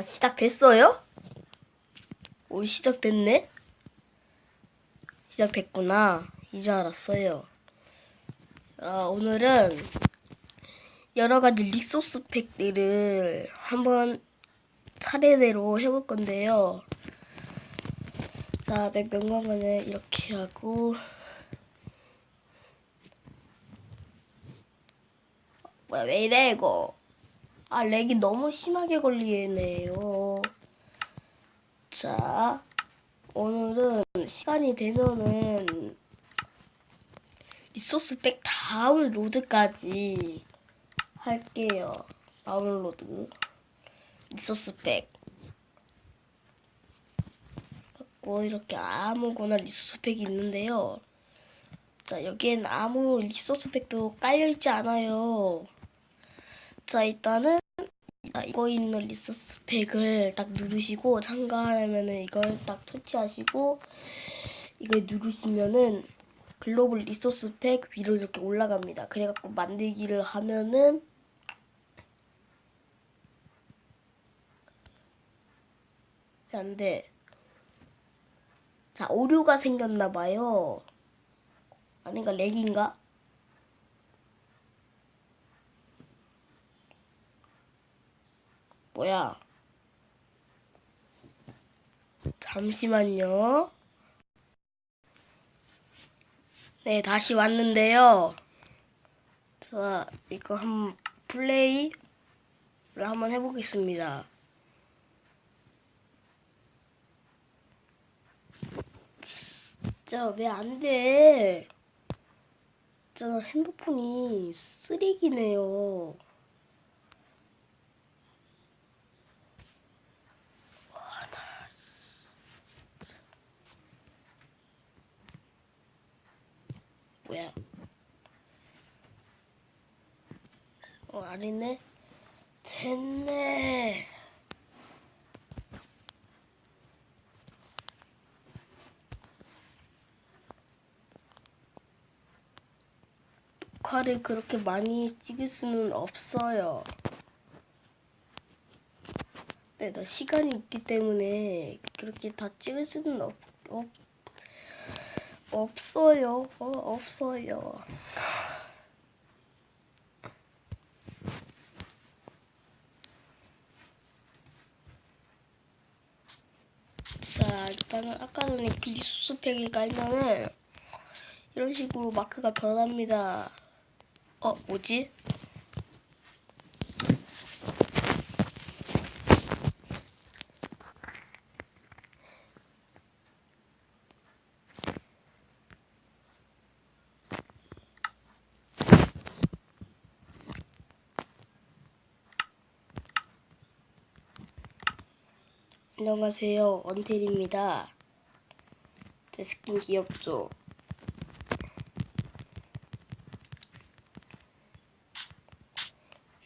아, 시작됐어요? 오, 시작됐네? 시작됐구나. 이제 알았어요. 아, 오늘은 여러 가지 리소스 팩들을 한번 차례대로 해볼 건데요. 자, 맥 명령어는 이렇게 하고, 뭐야, 왜 이래, 이거. 아, 렉이 너무 심하게 걸리네요. 자, 오늘은 시간이 되면은 리소스 백 다운로드까지 할게요. 다운로드. 리소스 백. 갖고 이렇게 아무거나 리소스 팩이 있는데요. 자, 여기엔 아무 리소스 팩도 깔려있지 않아요. 자, 일단은 자, 이거 있는 리소스 팩을 딱 누르시고 참가하려면은 이걸 딱 터치하시고 이걸 누르시면은 글로벌 리소스 팩 위로 이렇게 올라갑니다. 그래갖고 만들기를 하면은 안 돼. 자, 오류가 생겼나 봐요. 아닌가 렉인가? 뭐야? 잠시만요. 네, 다시 왔는데요. 자, 이거 한번 플레이를 한번 해보겠습니다. 진짜 왜 안 돼? 진짜 핸드폰이 쓰레기네요. 뭐야? 어, 아니네. 됐네. 녹화를 그렇게 많이 찍을 수는 없어요. 네, 나 시간이 있기 때문에 그렇게 다 찍을 수는 없, 없, 없어요. 어, 없어요. 자, 일단은 아까 전에 비리수수 팩을 깔면은 이런 식으로 마크가 변합니다. 어, 뭐지? 안녕하세요. 원텔입니다. 제 스킨 귀엽죠?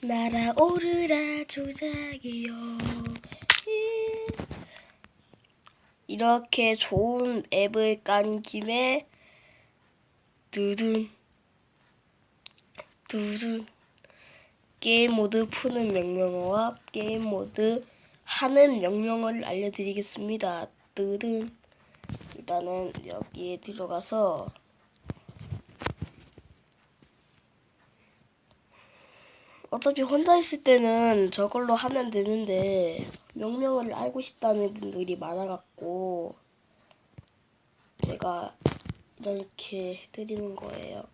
날아오르라 조작이요. 예. 이렇게 좋은 앱을 깐 김에 두둔 두둔 게임 모드 푸는 명령어와 게임 모드 하는 명령어를 알려드리겠습니다. 두둔 일단은 여기에 들어가서 어차피 혼자 있을 때는 저걸로 하면 되는데 명령어를 알고 싶다는 분들이 많아갖고 제가 이렇게 해드리는 거예요.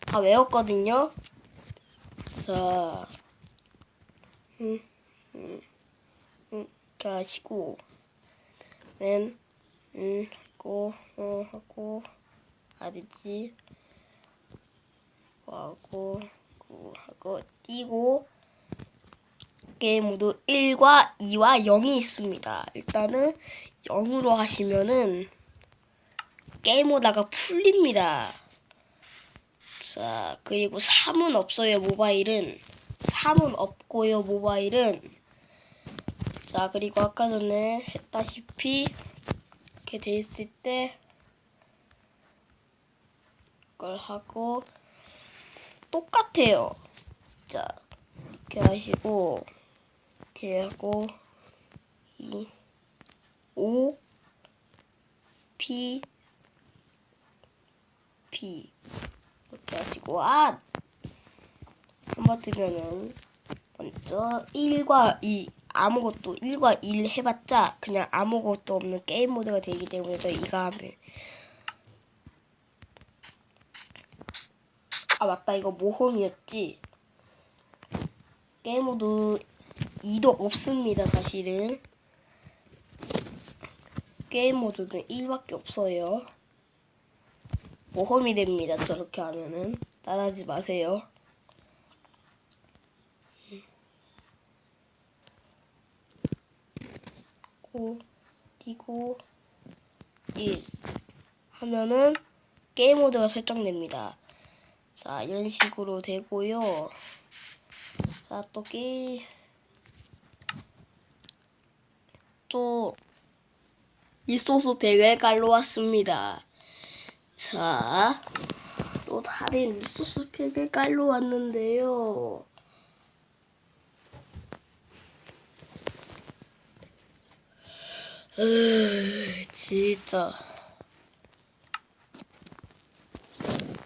다 외웠거든요. 자, 음, 음, 음, 자, 하시고 맨, 음, 하고, 어, 하고, 아니지, 하고, 하고, 하고, 띄고, 게임 모드 1과 2와 0이 있습니다. 일단은 0으로 하시면은 게임 모드가 풀립니다. 자, 그리고 3은 없어요, 모바일은. 3은 없고요, 모바일은. 자, 그리고 아까 전에 했다시피 이렇게 돼 있을 때 그걸 하고 똑같아요. 자, 이렇게 하시고 이렇게 하고 P O P P 이렇게 하시고 아 한번 뜨면은 먼저 1과 2 아무것도 1과 1 해봤자 그냥 아무것도 없는 게임 모드가 되기 때문에 저 이거 하면 아 맞다. 이거 모험이었지? 게임 모드 2도 없습니다 사실은. 게임 모드는 1밖에 없어요. 모험이 됩니다 저렇게 하면은. 따라하지 마세요 고 띄고 1 하면은 게임 모드가 설정됩니다. 자 이런 식으로 되고요. 자 또 게임 또 100을 깔러 왔습니다. 자, 또 다른 100을 깔러 왔는데요 으, 진짜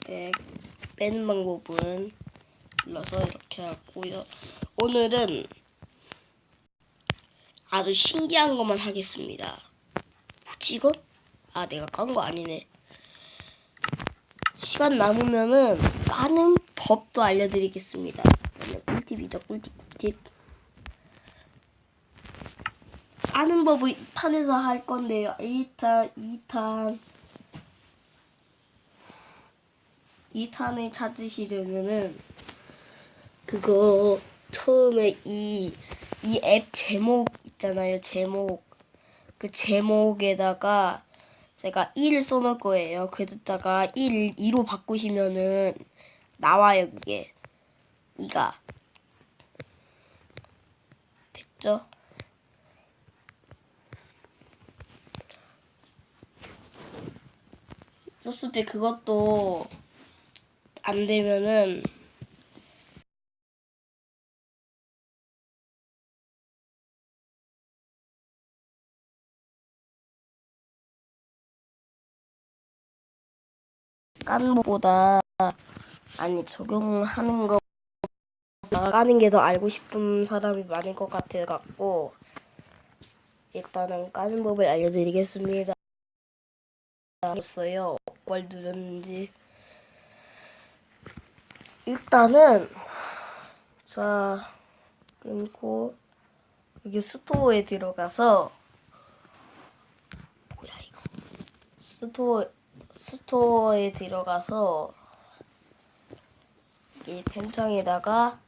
백 빼는 방법은 눌러서 이렇게 하고요. 오늘은 아주 신기한 것만 하겠습니다. 뭐지 이건? 아 내가 깐 거 아니네. 시간 남으면은 까는 법도 알려드리겠습니다. 꿀팁이죠 꿀팁 꿀팁. 아는 법을 2탄에서 할 건데요. 2탄, 2탄. 2탄을 찾으시려면은 그거 처음에 이 이 앱 제목 있잖아요. 제목. 그 제목에다가 제가 1을 써놓을 거예요. 그랬다가 1, 2로 바꾸시면은 나와요, 그게. 2가. 됐죠? 때 그것도 안 되면은 것보다 아니 적용하는 거 까는 게 더 알고 싶은 사람이 많을 것 같아 갖고 일단은 까는 법을 알려드리겠습니다. 알았어요. 뭘 누렸는지 일단은 자 끊고 여기 스토어에 들어가서 뭐야 이거 스토어 스토어에 들어가서 이 템창에다가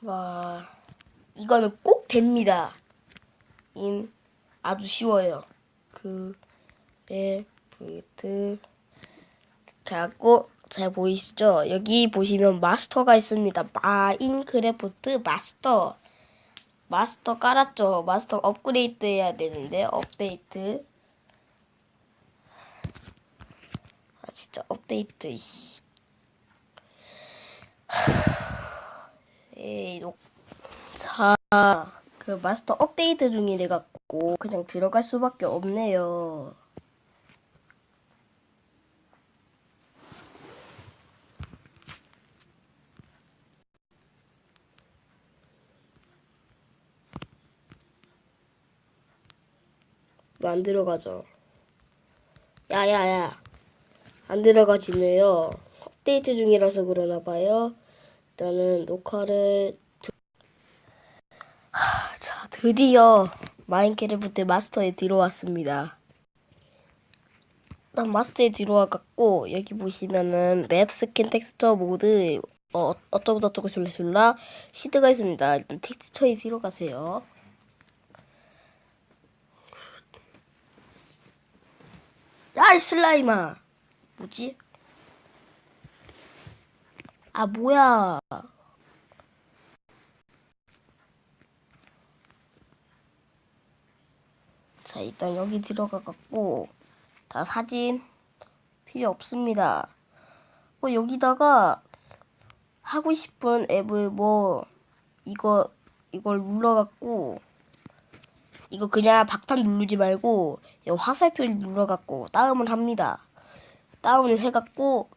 와 이거는 꼭 됩니다. 인 아주 쉬워요. 그 레프트 이렇게 하고 잘 보이시죠? 여기 보시면 마스터가 있습니다. 마인크래프트 마스터 마스터 깔았죠? 마스터 업그레이드 해야 되는데 업데이트 아 진짜 업데이트. 에이 녹 자, 그 마스터 업데이트 중이래 갖고 그냥 들어갈 수밖에 없네요. 왜안 들어가죠? 야야야, 안 들어가지네요. 업데이트 중이라서 그러나 봐요. 일단은 녹화를 자, 드디어 마인크래프트 마스터에 들어왔습니다. 난 마스터에 들어와갖고 여기 보시면은 맵 스킨 텍스처 모드 어, 어쩌고 저쩌고 졸라졸라 시드가 있습니다. 일단 텍스처에 들어가세요. 야, 이 슬라임아. 뭐지? 아, 뭐야. 자, 일단 여기 들어가 갖고 자, 사진 필요 없습니다. 뭐 여기다가 하고 싶은 앱을 뭐 이거 이걸 눌러 갖고 이거 그냥 박탄 누르지 말고 이 화살표 눌러 갖고 다운을 합니다. 다운을 해 갖고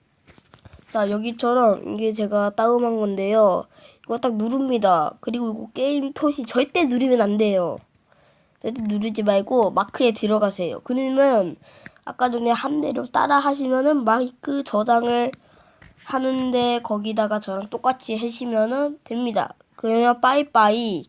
자 여기처럼 이게 제가 다운한 건데요. 이거 딱 누릅니다. 그리고 이거 게임 표시 절대 누르면 안 돼요. 누르지 말고 마크에 들어가세요. 그러면 아까 전에 한 대로 따라 하시면은 마이크 저장을 하는데 거기다가 저랑 똑같이 하시면은 됩니다. 그냥 빠이빠이